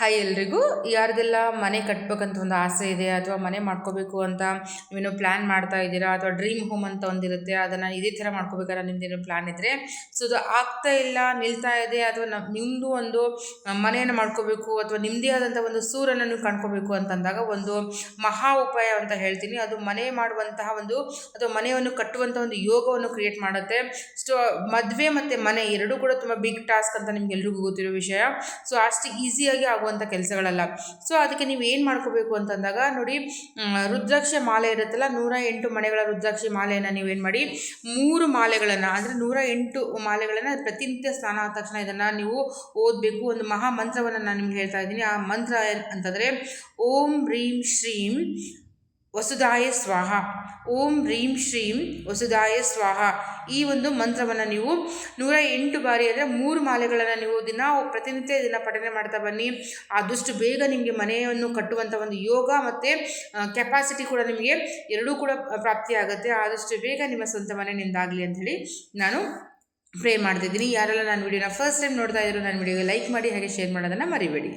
Hi ಎಲ್ರಿಗೂ. ಯಾರ್ದೆಲ್ಲ ಮನೆ ಕಟ್ಬೇಕಂತ ಒಂದು ಆಸೆ ಇದೆ ಅಥವಾ ಮನೆ ಮಾಡ್ಕೋಬೇಕು ಅಂತ ನೀವೇನೋ ಪ್ಲ್ಯಾನ್ ಮಾಡ್ತಾ ಇದ್ದೀರಾ ಅಥವಾ ಡ್ರೀಮ್ ಹೋಮ್ ಅಂತ ಒಂದಿರುತ್ತೆ, ಅದನ್ನು ಇದೇ ಥರ ಮಾಡ್ಕೋಬೇಕಾದ್ರೆ ನಿಮ್ದೇನೋ ಪ್ಲ್ಯಾನ್ ಇದ್ದರೆ ಸೊ ಅದು ಆಗ್ತಾ ಇಲ್ಲ, ನಿಲ್ತಾ ಇದೆ, ಅಥವಾ ನಿಮ್ಮದು ಒಂದು ಮನೆಯನ್ನು ಮಾಡ್ಕೋಬೇಕು ಅಥವಾ ನಿಮ್ಮದೇ ಆದಂಥ ಒಂದು ಸೂರನ್ನು ಕಾಣ್ಕೋಬೇಕು ಅಂತಂದಾಗ ಒಂದು ಮಹಾ ಉಪಾಯ ಅಂತ ಹೇಳ್ತೀನಿ. ಅದು ಮನೆ ಮಾಡುವಂತಹ ಒಂದು, ಅಥವಾ ಮನೆಯನ್ನು ಕಟ್ಟುವಂಥ ಒಂದು ಯೋಗವನ್ನು ಕ್ರಿಯೇಟ್ ಮಾಡುತ್ತೆ. ಸೊ ಮದುವೆ ಮತ್ತು ಮನೆ ಎರಡೂ ಕೂಡ ತುಂಬ ಬಿಗ್ ಟಾಸ್ಕ್ ಅಂತ ನಿಮ್ಗೆ ಎಲ್ರಿಗೂ ಗೊತ್ತಿರೋ ವಿಷಯ. ಸೊ ಅಷ್ಟು ಈಸಿಯಾಗಿ ಆಗುವಂಥ ಕೆಲಸಗಳಲ್ಲ. ಸೊ ಅದಕ್ಕೆ ನೀವು ಏನು ಮಾಡ್ಕೋಬೇಕು ಅಂತಂದಾಗ ನೋಡಿ ರುದ್ರಾಕ್ಷಿ ಮಾಲೆ ಇರುತ್ತಲ್ಲ, ನೂರ ಎಂಟು ಮನೆಗಳ ರುದ್ರಾಕ್ಷಿ ಮಾಲೆಯನ್ನು ನೀವೇನು ಮಾಡಿ, ಮೂರು ಮಾಲೆಗಳನ್ನು, ಅಂದರೆ ನೂರ ಎಂಟು ಮಾಲೆಗಳನ್ನು ಪ್ರತಿನಿತ್ಯ ಸ್ನಾನ ಆದ ತಕ್ಷಣ ಇದನ್ನು ನೀವು ಓದಬೇಕು. ಒಂದು ಮಹಾ ಮಂತ್ರವನ್ನು ನಾನು ನಿಮ್ಗೆ ಹೇಳ್ತಾ ಇದ್ದೀನಿ. ಆ ಮಂತ್ರ ಅಂತಂದರೆ, ಓಂ ಹ್ರೀಂ ಶ್ರೀಂ ವಸುದಾಯ ಸ್ವಾಹ. ಓಂ ಹ್ರೀಂ ಶ್ರೀಂ ವಸುದಾಯ ಸ್ವಾಹ. ಈ ಒಂದು ಮಂತ್ರವನ್ನು ನೀವು ನೂರ ಎಂಟು ಬಾರಿ ಅಂದರೆ ಮೂರು ಮಾಲೆಗಳನ್ನು ನೀವು ದಿನ ಪ್ರತಿನಿತ್ಯ ದಿನ ಪಠನೆ ಮಾಡ್ತಾ ಬನ್ನಿ. ಆದಷ್ಟು ಬೇಗ ನಿಮಗೆ ಮನೆಯನ್ನು ಕಟ್ಟುವಂಥ ಒಂದು ಯೋಗ ಮತ್ತು ಕೆಪಾಸಿಟಿ ಕೂಡ ನಿಮಗೆ ಎರಡೂ ಕೂಡ ಪ್ರಾಪ್ತಿಯಾಗುತ್ತೆ. ಆದಷ್ಟು ಬೇಗ ನಿಮ್ಮ ಸ್ವಂತ ಮನೆ ನಿಂದಾಗಲಿ ಅಂಥೇಳಿ ನಾನು ಪ್ರೇ ಮಾಡ್ತಿದ್ದೀನಿ. ಯಾರೆಲ್ಲ ನಾನು ವಿಡಿಯೋನ ಫಸ್ಟ್ ಟೈಮ್ ನೋಡ್ತಾ ಇದ್ರು ನನ್ನ ವಿಡಿಯೋಗೆ ಲೈಕ್ ಮಾಡಿ ಹಾಗೆ ಶೇರ್ ಮಾಡೋದನ್ನು ಮರಿಬೇಡಿ.